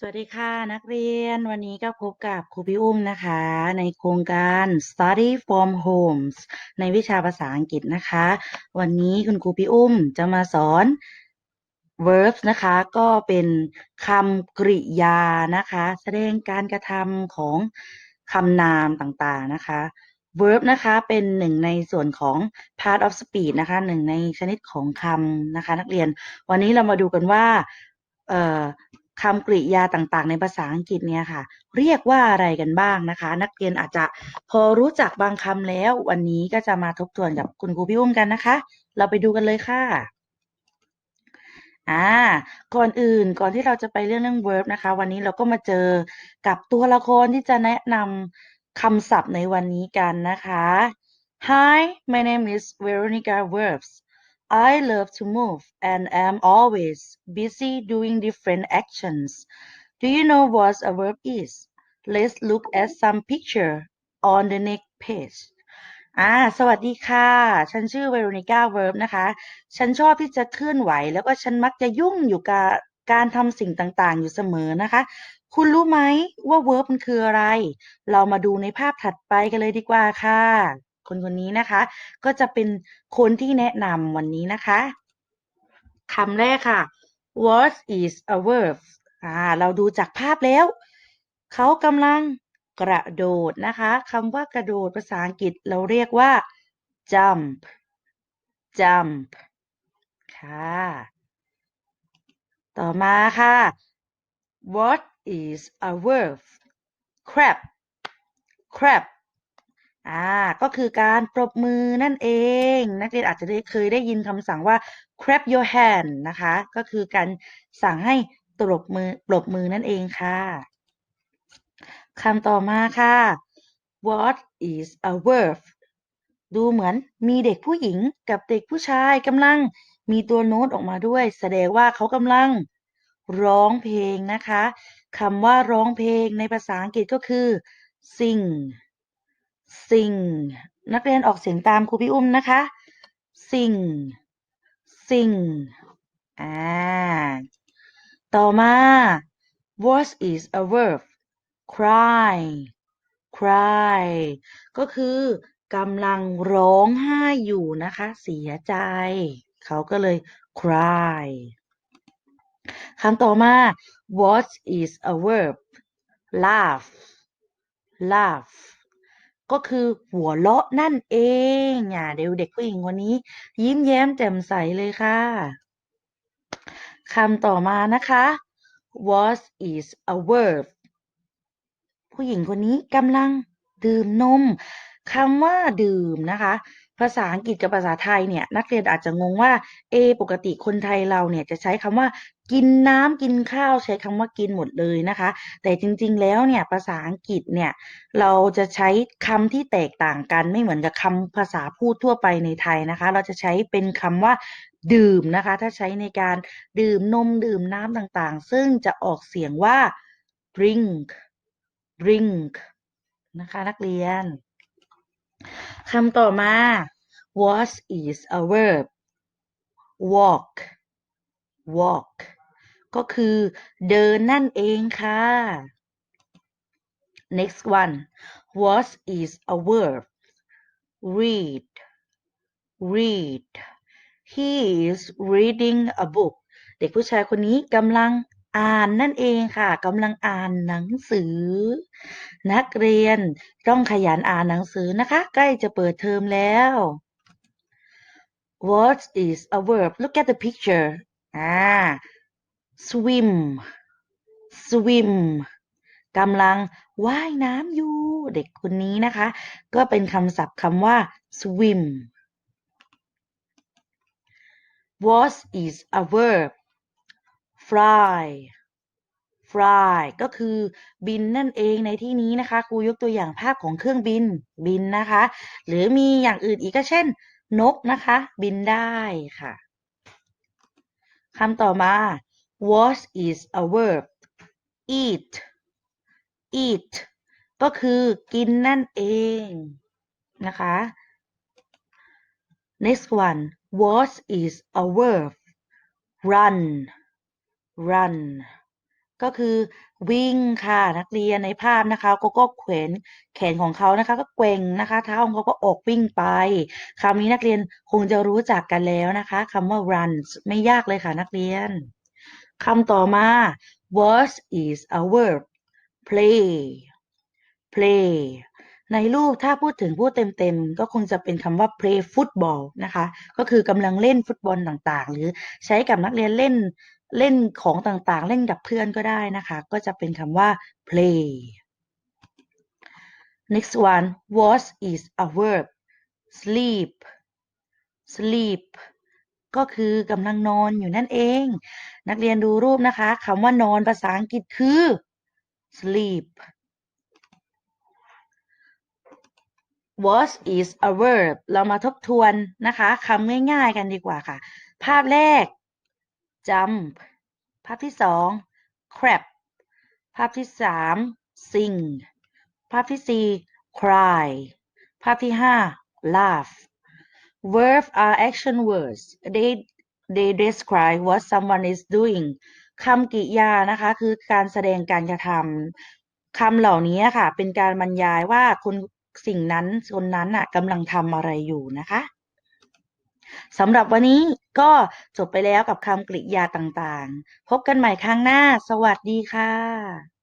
สวัสดีค่ะนักเรียนวันนี้ก็พบกับครูพี่อุ้มนะคะ ในโครงการ Study from Homes ในวิชาภาษาอังกฤษนะคะ วันนี้คุณครูพี่อุ้มจะมาสอน verbs นะคะก็เป็นคำกริยานะคะ แสดงการกระทำของคำนามต่างๆนะคะ verb นะคะเป็นหนึ่งในส่วนของ part of speech นะคะหนึ่งในชนิดของคำนะคะ นักเรียนวันนี้เรามาดูกันว่า คำกริยาต่างๆ ในภาษาอังกฤษเนี่ยค่ะ เรียกว่าอะไรกันบ้างนะคะ นักเรียนอาจจะพอรู้จักบางคำแล้ว วันนี้ก็จะมาทบทวนกับคุณครูพี่อุ้มกันนะคะ เราไปดูกันเลยค่ะอ่าก่อนอื่นก่อนที่เราจะไปเรื่องเรื่อง verb นะคะ วันนี้เราก็มาเจอกับตัวละครที่จะแนะนำคำศัพท์ในวันนี้กันนะคะ Hi my name is Veronica Verbs I love to move and am always busy doing different actions Do you know what a verb is Let's look at some picture on the next page อ่า สวัสดีค่ะ ฉันชื่อเวโรนิก้าเวิร์บนะคะ ฉันชอบที่จะเคลื่อนไหว แล้วก็ฉันมักจะยุ่งอยู่กับการทำสิ่งต่างๆ อยู่เสมอนะคะ คุณรู้ไหมว่าเวิร์บมันคืออะไร เรามาดูในภาพถัดไปกันเลยดีกว่าค่ะ คนคนนี้นะคะ ก็จะเป็นคนที่แนะนำวันนี้นะคะคำแรกค่ะ what is a verb อ่าเราดูจากภาพแล้ว เขากำลังกระโดดนะคะคำว่ากระโดดภาษาอังกฤษเราเรียกว่า jump jump ค่ะ ต่อมาค่ะ what is a verb clap clap อ่าก็คือการปรบมือนั่นเอง นักเรียนอาจจะได้เคยได้ยินคำสั่งว่า clap your hand นะคะ ก็คือการสั่งให้ตบมือปรบมือนั่นเองค่ะคำต่อมาค่ะ what is a verb ดูเหมือนมีเด็กผู้หญิงกับเด็กผู้ชายกำลังมีตัวโน้ตออกมาด้วย แสดงว่าเขากำลังร้องเพลงนะคะคำว่าร้องเพลงในภาษาอังกฤษก็คือ sing sing นักเรียนออกเสียงตามครูพี่อุ้มนะคะ sing sing อ่า ต่อมา what is a verb cry cry ก็คือกำลังร้องไห้อยู่นะคะ เสียใจ เขาก็เลย cry คำต่อมา what is a verb laugh laugh ก็คือหัวเราะนั่นเองอะเดี๋ยวเด็กผู้หญิงคนนี้ ยิ้มแย้มแจ่มใสเลยค่ะคำต่อมานะคะ was is a verb ผู้หญิงคนนี้กำลังดื่มนมคำว่าดื่มนะคะ ภาษาอังกฤษกับภาษาไทยเนี่ย นักเรียนอาจจะงงว่า เอ ปกติคนไทยเราเนี่ยจะใช้คำว่ากินน้ำกินข้าวใช้คำว่ากินหมดเลยนะคะ แต่จริงๆแล้วเนี่ยภาษาอังกฤษเนี่ยเราจะใช้คำที่แตกต่างกันไม่เหมือนกับคำภาษาพูดทั่วไปในไทยนะคะ เราจะใช้เป็นคำว่าดื่มนะคะ ถ้าใช้ในการดื่มนมดื่มน้ำต่างๆ ซึ่งจะออกเสียงว่า drink drink นะคะนักเรียน คำต่อมา what is a verb walk walk ก็คือเดินนั่นเองค่ะ next one what is a verb read read he is reading a book เด็กผู้ชายคนนี้กำลัง อ่านนั่นเองค่ะกำลังอ่านหนังสือ นักเรียนต้องขยันอ่านหนังสือนะคะ ใกล้จะเปิดเทอมแล้ว What is a verb Look at the picture อ่า swim swim กำลังว่ายน้ำอยู่ เด็กคนนี้นะคะ ก็เป็นคำศัพท์คำว่า swim What is a verb fly fly ก็คือบินนั่นเองในที่นี้นะคะครูยกตัวอย่างภาพของเครื่องบินบินนะคะ หรือมีอย่างอื่นอีกก็เช่น นกนะคะ บินได้ค่ะคำต่อมา what is a verb eat eat ก็คือกินนั่นเองนะคะ next one what is a verb run run ก็คือวิ่งค่ะนักเรียนในภาพนะคะก็ก็เขวนแขนของเขานะคะ ก็เกรงนะคะเท้าของเขาก็ออกวิ่งไปคำนี้นักเรียนคงจะรู้จักกันแล้วนะคะคำว่า run ไม่ยากเลยค่ะนักเรียนคำต่อมา was is a verb play play ในรูปถ้าพูดถึงพูดเต็มๆ ก็คงจะเป็นคำว่า play football นะคะ ก็คือกำลังเล่นฟุตบอลต่างๆ หรือใช้กับนักเรียนเล่น เล่นของต่างๆ เล่นกับเพื่อนก็ได้นะคะ ก็จะเป็นคำว่า play next one was is a verb sleep sleep ก็คือกำลังนอนอยู่นั่นเอง นักเรียนดูรูปนะคะคำว่านอนภาษาอังกฤษคือ sleep was is a verb เรามาทบทวนนะคะคำง่ายๆกันดีกว่าค่ะ ภาพแรก jump ภาพที่สอง crab ภาพที่สาม sing ภาพที่สี่ cry ภาพที่ห้า laugh verbs are action words they they describe what someone is doing คำกริยานะคะคือการแสดงการกระทำคำเหล่านี้ค่ะ เป็นการบรรยายว่าคนสิ่งนั้นคนนั้นน่ะกำลังทำอะไรอยู่นะคะ สำหรับวันนี้ก็จบไปแล้วกับคำกริยาต่างๆ พบกันใหม่ครั้งหน้า สวัสดีค่ะ